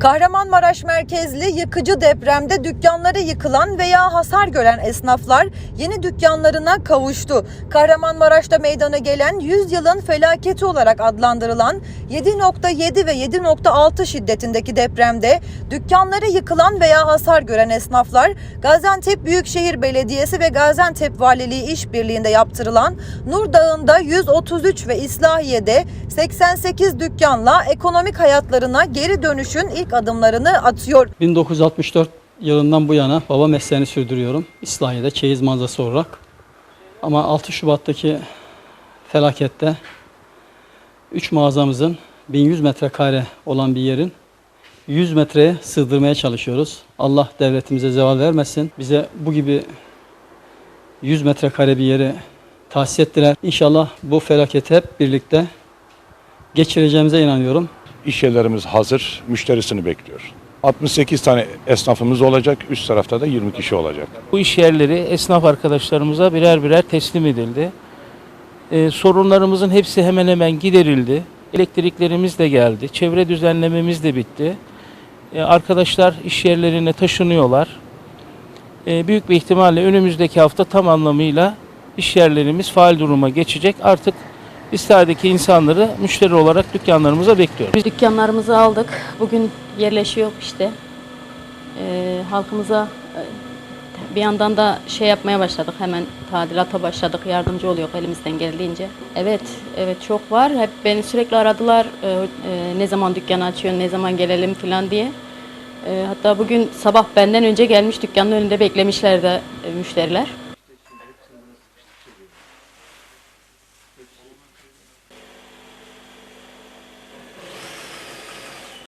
Kahramanmaraş merkezli yıkıcı depremde dükkanları yıkılan veya hasar gören esnaflar yeni dükkanlarına kavuştu. Kahramanmaraş'ta meydana gelen 100 yılın felaketi olarak adlandırılan 7.7 ve 7.6 şiddetindeki depremde dükkanları yıkılan veya hasar gören esnaflar Gaziantep Büyükşehir Belediyesi ve Gaziantep Valiliği işbirliğinde yaptırılan Nur Dağı'nda 133 ve İslahiye'de 88 dükkanla ekonomik hayatlarına geri dönüşün ilk adımlarını atıyor. 1964 yılından bu yana baba mesleğini sürdürüyorum. İslahiye'de çeyiz mağazası olarak. Ama 6 Şubat'taki felakette 3 mağazamızın 1100 metrekare olan bir yerin 100 metreye sığdırmaya çalışıyoruz. Allah devletimize zeval vermesin. Bize bu gibi 100 metrekare bir yeri tahsis ettiler. İnşallah bu felaketi hep birlikte geçireceğimize inanıyorum. İş yerlerimiz hazır, müşterisini bekliyor. 68 tane esnafımız olacak, üst tarafta da 20 kişi olacak. Bu iş yerleri esnaf arkadaşlarımıza birer birer teslim edildi. Ee, sorunlarımızın hepsi hemen hemen giderildi. Elektriklerimiz de geldi. Çevre düzenlememiz de bitti. Ee, arkadaşlar iş yerlerine taşınıyorlar. Ee, büyük bir ihtimalle önümüzdeki hafta tam anlamıyla iş yerlerimiz faal duruma geçecek. Artık sahadaki insanları müşteri olarak dükkanlarımıza bekliyoruz. Biz dükkanlarımızı aldık. Bugün yerleşiyor işte. Ee, halkımıza e, bir yandan da şey yapmaya başladık. Hemen tadilata başladık. Yardımcı oluyor elimizden geldiğince. Evet, evet çok var. Hep beni sürekli aradılar. e, e, ne zaman dükkan açıyor, ne zaman gelelim falan diye. E, hatta bugün sabah benden önce gelmiş dükkanın önünde beklemişler de e, müşteriler.